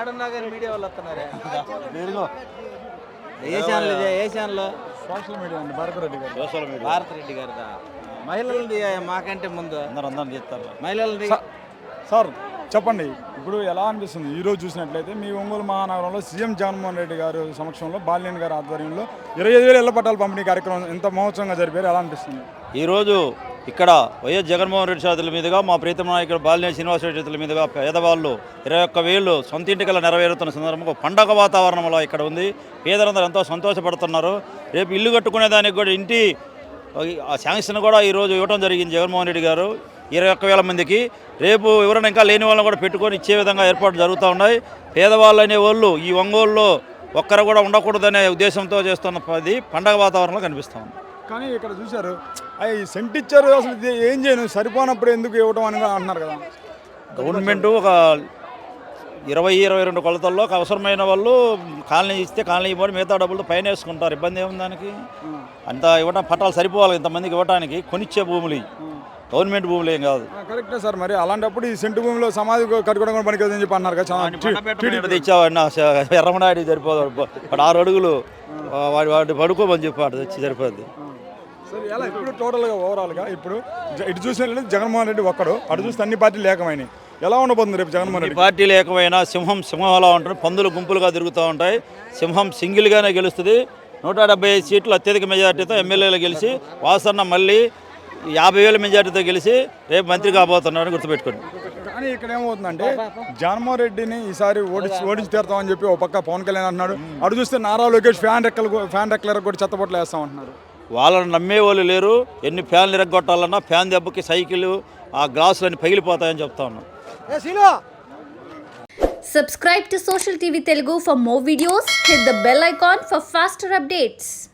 ఏడున్నా కానీ మీడియా వాళ్ళు వస్తున్నారే? ఏ ఛానల్ ఇది? ఏ ఛానల్ సోషల్ మీడియా అండి భారతరెడ్డి గారు సోషల్ మీడియా. భారత్ రెడ్డి గారిదా? మహిళలది మాకంటే ముందు. అందరూ అందరం చెప్తారు మహిళలది? సార్ చెప్పండి. ఇప్పుడు ఎలా అనిపిస్తుంది? ఈ రోజు చూసినట్లయితే మీ ఒంగోలు మహానగరంలో సీఎం జగన్మోహన్ రెడ్డి గారు సమక్షంలో బాలినేని గారి ఆధ్వర్యంలో ఇరవై ఐదు వేల ఇళ్ళ పట్టాల పంపిణీ కార్యక్రమం ఎంత మహోత్సవంగా జరిపారు? ఎలా అనిపిస్తుంది? ఈరోజు ఇక్కడ వైఎస్ జగన్మోహన్ రెడ్డి చేతుల మీదుగా మా ప్రీతమ నాయకుడు బాలినేని శ్రీనివాసరెడ్డి చేతుల మీదుగా పేదవాళ్ళు ఇరవై ఒక్క వేలు సొంత ఇంటికల నెరవేరుతున్న సందర్భంగా పండగ వాతావరణంలో ఇక్కడ ఉంది. పేదలందరూ ఎంతో సంతోషపడుతున్నారు. రేపు ఇల్లు కట్టుకునే దానికి కూడా ఇంటి ఆ శాంక్షన్ కూడా ఈరోజు ఇవ్వడం జరిగింది జగన్మోహన్ రెడ్డి గారు. ఇరవై ఒక్క వేల మందికి. రేపు ఎవరైనా ఇంకా లేని వాళ్ళని కూడా పెట్టుకొని ఇచ్చే విధంగా ఏర్పాట్లు జరుగుతూ ఉన్నాయి. పేదవాళ్ళు అనే వాళ్ళు ఈ ఒంగోలులో ఒక్కరు కూడా ఉండకూడదనే ఉద్దేశంతో చేస్తున్న పది పండగ వాతావరణంలో కనిపిస్తూ ఉంది. కానీ ఇక్కడ చూశారు అవి సెంట్ ఇచ్చారు అసలు ఇది ఏం చేయను సరిపోనప్పుడు ఎందుకు ఇవ్వడం అని కూడా అంటున్నారు కదా. గవర్నమెంట్ ఒక ఇరవై ఇరవై రెండు కొలతల్లో ఒక అవసరమైన వాళ్ళు కాలనీ ఇస్తే కాలనీ ఇవ్వడం మిగతా డబ్బులతో పైన వేసుకుంటారు. ఇబ్బంది ఏముంది దానికి? అంత ఇవ్వడం పట్టాలు సరిపోవాలి ఇంతమందికి ఇవ్వడానికి కొనిచ్చే భూములు. గవర్నమెంట్ భూములు ఏం కాదు. కరెక్టే సార్ మరి అలాంటప్పుడు ఈ సెంటు భూమిలో సమాధి కట్టుకోవడం కూడా పనికిదని చెప్పి అన్నారు కదా తెచ్చావాడిని ఎర్రమనాయుడు సరిపోదు వాడు ఆరు అడుగులు వాడి వాడి పడుకోమని చెప్పాడు తెచ్చి సరిపోద్ది. సరే ఎలా? ఇప్పుడు టోటల్గా ఓవరాల్గా ఇప్పుడు ఇటు చూసినట్లయితే జగన్మోహన్ రెడ్డి ఒక్కడు. అటు చూస్తే అన్ని పార్టీలు ఏకమైనవి ఎలా ఉండబోతుంది రేపు జగన్మోహన్ రెడ్డి? పార్టీలు ఏకమైనా సింహం సింహంలా ఉంటుంది పందులు గుంపులుగా తిరుగుతూ ఉంటాయి. సింహం సింగిల్గానే గెలుస్తుంది. నూట డెబ్బై ఐదు సీట్లు అత్యధిక మెజార్టీతో ఎమ్మెల్యేలు గెలిచి వాసన్న మళ్ళీ యాభై వేల మెజార్టీతో గెలిచి రేపు మంత్రి కాబోతున్నారని గుర్తుపెట్టుకోండి. కానీ ఇక్కడ ఏమవుతుందంటే జగన్మోహన్ రెడ్డిని ఈసారి ఓడించి ఓడించి తీరుతామని చెప్పి ఒక పక్క పవన్ కళ్యాణ్ అంటున్నాడు. అటు చూస్తే నారా లోకేష్ ఫ్యాన్ రెక్కలు ఫ్యాన్ రెక్కలకు కూడా చెత్తపొట్లు వేస్తాం అంటున్నారు వాళ్ళని నమ్మే వాళ్ళు లేరు ఎన్ని ఫ్యాన్లు ఇరగొట్టాలన్నా ఫ్యాన్ దెబ్బకి సైకిల్ ఆ గ్లాసులన్నీ పగిలిపోతాయని చెప్తా ఉన్నాం Subscribe to Social TV Telugu for more videos. Hit the bell icon for faster updates.